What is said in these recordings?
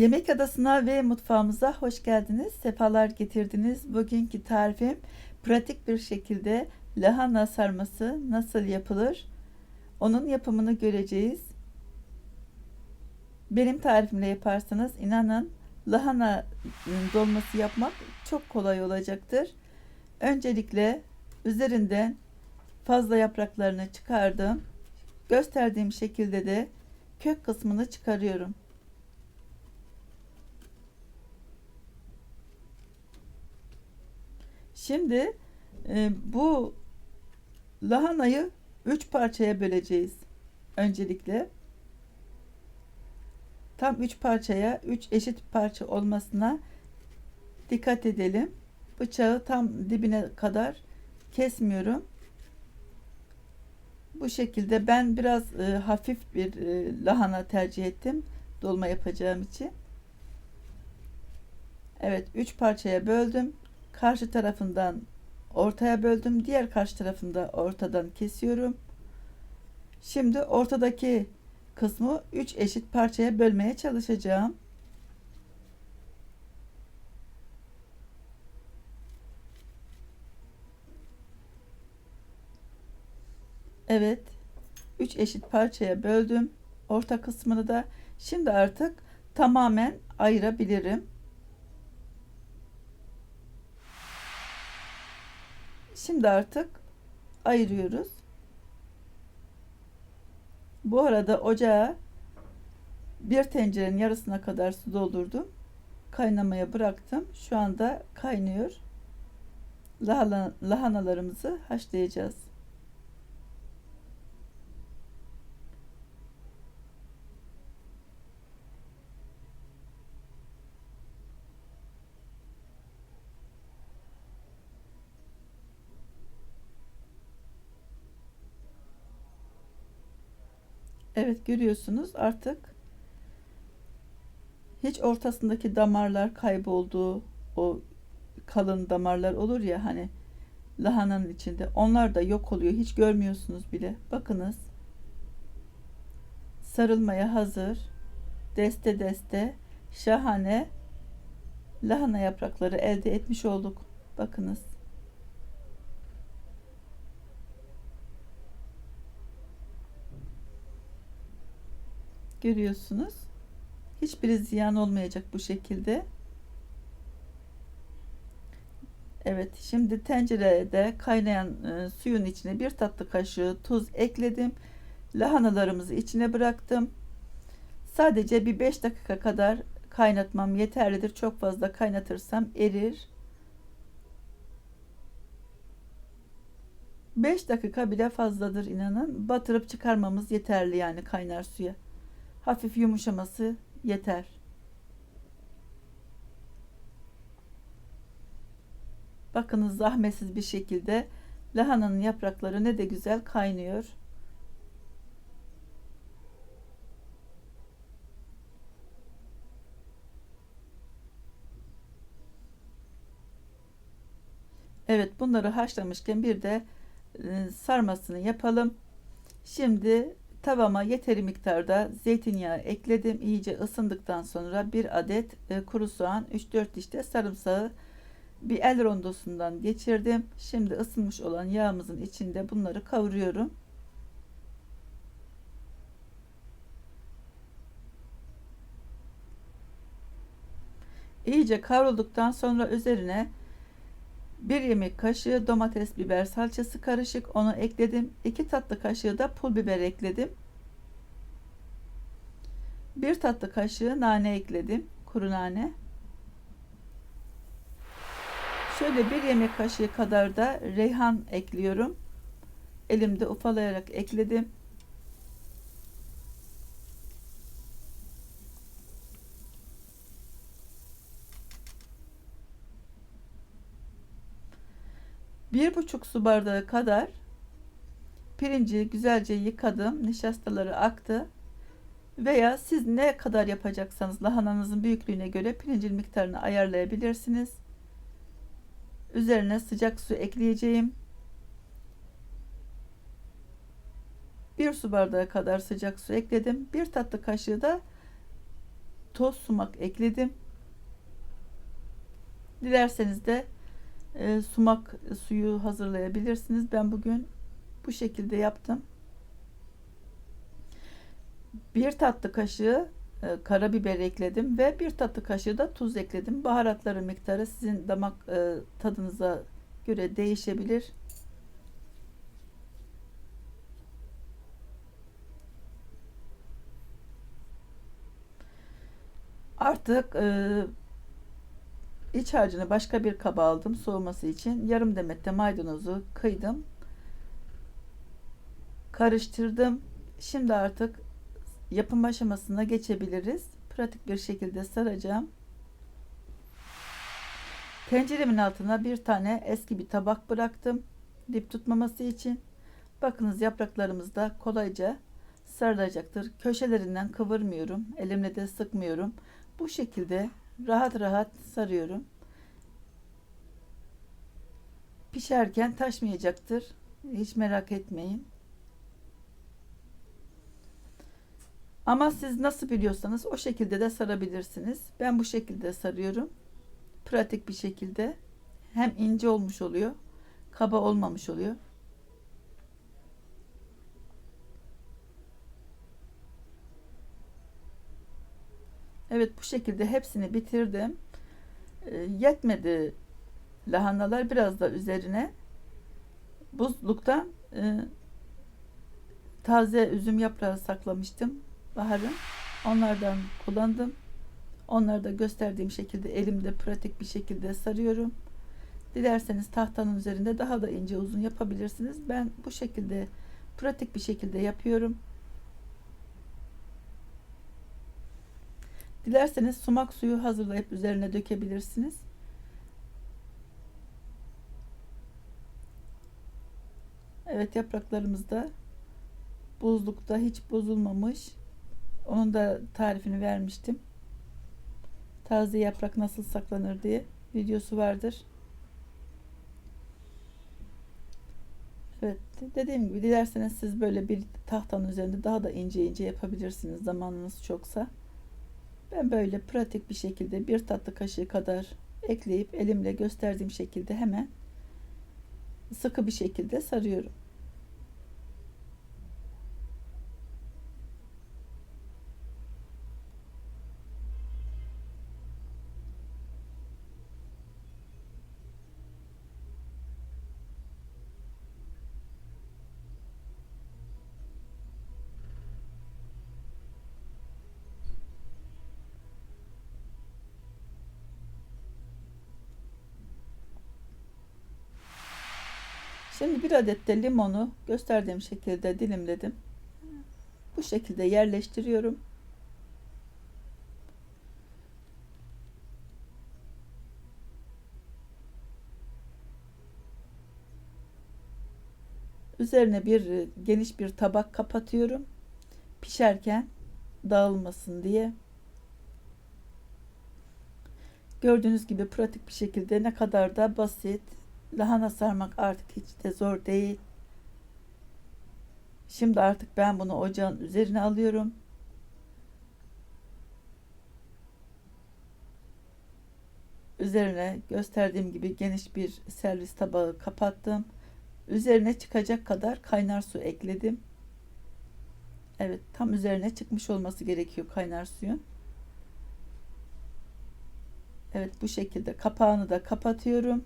Yemek adasına ve mutfağımıza hoş geldiniz. Sefalar getirdiniz. Bugünkü tarifim pratik bir şekilde lahana sarması nasıl yapılır? Onun yapımını göreceğiz. Benim tarifimle yaparsanız inanın lahana dolması yapmak çok kolay olacaktır. Öncelikle üzerinden fazla yapraklarını çıkardım. Gösterdiğim şekilde de kök kısmını çıkarıyorum. Şimdi e, bu lahanayı 3 parçaya böleceğiz. Öncelikle tam 3 parçaya 3 eşit parça olmasına dikkat edelim. Bıçağı tam dibine kadar kesmiyorum. Bu şekilde ben biraz e, hafif bir e, lahana tercih ettim dolma yapacağım için. Evet 3 parçaya böldüm karşı tarafından ortaya böldüm. Diğer karşı tarafında ortadan kesiyorum. Şimdi ortadaki kısmı 3 eşit parçaya bölmeye çalışacağım. Evet. 3 eşit parçaya böldüm. Orta kısmını da şimdi artık tamamen ayırabilirim. Şimdi artık ayırıyoruz. Bu arada ocağa bir tencerenin yarısına kadar su doldurdum. Kaynamaya bıraktım. Şu anda kaynıyor. Lahana, lahanalarımızı haşlayacağız. Evet görüyorsunuz artık hiç ortasındaki damarlar kayboldu. O kalın damarlar olur ya hani lahananın içinde. Onlar da yok oluyor. Hiç görmüyorsunuz bile. Bakınız. Sarılmaya hazır. Deste deste şahane lahana yaprakları elde etmiş olduk. Bakınız. Görüyorsunuz. Hiçbiri ziyan olmayacak bu şekilde. Evet şimdi tencerede kaynayan e, suyun içine bir tatlı kaşığı tuz ekledim. Lahanalarımızı içine bıraktım. Sadece bir 5 dakika kadar kaynatmam yeterlidir. Çok fazla kaynatırsam erir. 5 dakika bile fazladır inanın. Batırıp çıkarmamız yeterli yani kaynar suya hafif yumuşaması yeter. Bakınız zahmetsiz bir şekilde lahananın yaprakları ne de güzel kaynıyor. Evet bunları haşlamışken bir de e, sarmasını yapalım. Şimdi Tavama yeteri miktarda zeytinyağı ekledim. İyice ısındıktan sonra bir adet e, kuru soğan, 3-4 diş de sarımsağı bir el rondosundan geçirdim. Şimdi ısınmış olan yağımızın içinde bunları kavuruyorum. İyice kavrulduktan sonra üzerine bir yemek kaşığı domates biber salçası karışık onu ekledim. 2 tatlı kaşığı da pul biber ekledim. 1 tatlı kaşığı nane ekledim. Kuru nane. Şöyle bir yemek kaşığı kadar da reyhan ekliyorum. Elimde ufalayarak ekledim. Bir buçuk su bardağı kadar pirinci güzelce yıkadım. Nişastaları aktı. Veya siz ne kadar yapacaksanız lahananızın büyüklüğüne göre pirincin miktarını ayarlayabilirsiniz. Üzerine sıcak su ekleyeceğim. Bir su bardağı kadar sıcak su ekledim. Bir tatlı kaşığı da toz sumak ekledim. Dilerseniz de e, sumak suyu hazırlayabilirsiniz. Ben bugün bu şekilde yaptım. Bir tatlı kaşığı e, karabiber ekledim ve bir tatlı kaşığı da tuz ekledim. Baharatları miktarı sizin damak e, tadınıza göre değişebilir. Artık e, iç harcını başka bir kaba aldım soğuması için. Yarım demet de maydanozu kıydım. Karıştırdım. Şimdi artık yapım aşamasına geçebiliriz. Pratik bir şekilde saracağım. Tenceremin altına bir tane eski bir tabak bıraktım. Dip tutmaması için. Bakınız yapraklarımız da kolayca sarılacaktır. Köşelerinden kıvırmıyorum. Elimle de sıkmıyorum. Bu şekilde rahat rahat sarıyorum. Pişerken taşmayacaktır. Hiç merak etmeyin. Ama siz nasıl biliyorsanız o şekilde de sarabilirsiniz. Ben bu şekilde sarıyorum. Pratik bir şekilde. Hem ince olmuş oluyor. Kaba olmamış oluyor. Evet bu şekilde hepsini bitirdim. E, yetmedi lahanalar biraz da üzerine buzluktan e, taze üzüm yaprağı saklamıştım baharın. Onlardan kullandım. Onları da gösterdiğim şekilde elimde pratik bir şekilde sarıyorum. Dilerseniz tahtanın üzerinde daha da ince uzun yapabilirsiniz. Ben bu şekilde pratik bir şekilde yapıyorum. Dilerseniz sumak suyu hazırlayıp üzerine dökebilirsiniz. Evet yapraklarımız da buzlukta hiç bozulmamış. Onun da tarifini vermiştim. Taze yaprak nasıl saklanır diye videosu vardır. Evet dediğim gibi dilerseniz siz böyle bir tahtanın üzerinde daha da ince ince yapabilirsiniz zamanınız çoksa. Ben böyle pratik bir şekilde bir tatlı kaşığı kadar ekleyip elimle gösterdiğim şekilde hemen sıkı bir şekilde sarıyorum. Şimdi bir adet de limonu gösterdiğim şekilde dilimledim. Bu şekilde yerleştiriyorum. Üzerine bir geniş bir tabak kapatıyorum. Pişerken dağılmasın diye. Gördüğünüz gibi pratik bir şekilde ne kadar da basit lahana sarmak artık hiç de zor değil. Şimdi artık ben bunu ocağın üzerine alıyorum. Üzerine gösterdiğim gibi geniş bir servis tabağı kapattım. Üzerine çıkacak kadar kaynar su ekledim. Evet tam üzerine çıkmış olması gerekiyor kaynar suyun. Evet bu şekilde kapağını da kapatıyorum.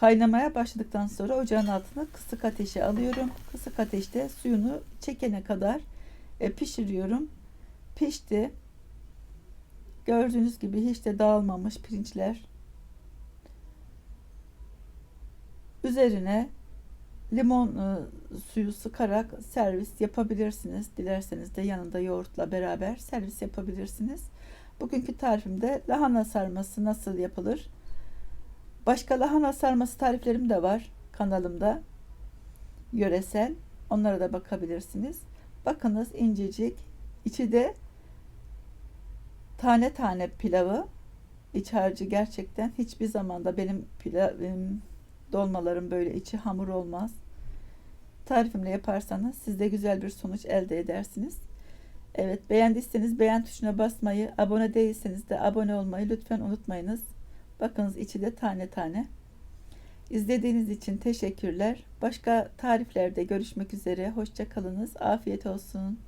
Kaynamaya başladıktan sonra ocağın altına kısık ateşe alıyorum. Kısık ateşte suyunu çekene kadar e, pişiriyorum. Pişti. Gördüğünüz gibi hiç de dağılmamış pirinçler. Üzerine limon e, suyu sıkarak servis yapabilirsiniz. Dilerseniz de yanında yoğurtla beraber servis yapabilirsiniz. Bugünkü tarifimde lahana sarması nasıl yapılır? Başka lahana sarması tariflerim de var kanalımda. Yöresel. Onlara da bakabilirsiniz. Bakınız incecik. İçi de tane tane pilavı. İç harcı gerçekten hiçbir zamanda benim pilav, dolmalarım böyle içi hamur olmaz. Tarifimle yaparsanız siz de güzel bir sonuç elde edersiniz. Evet beğendiyseniz beğen tuşuna basmayı, abone değilseniz de abone olmayı lütfen unutmayınız. Bakınız içi de tane tane. İzlediğiniz için teşekkürler. Başka tariflerde görüşmek üzere. Hoşça kalınız. Afiyet olsun.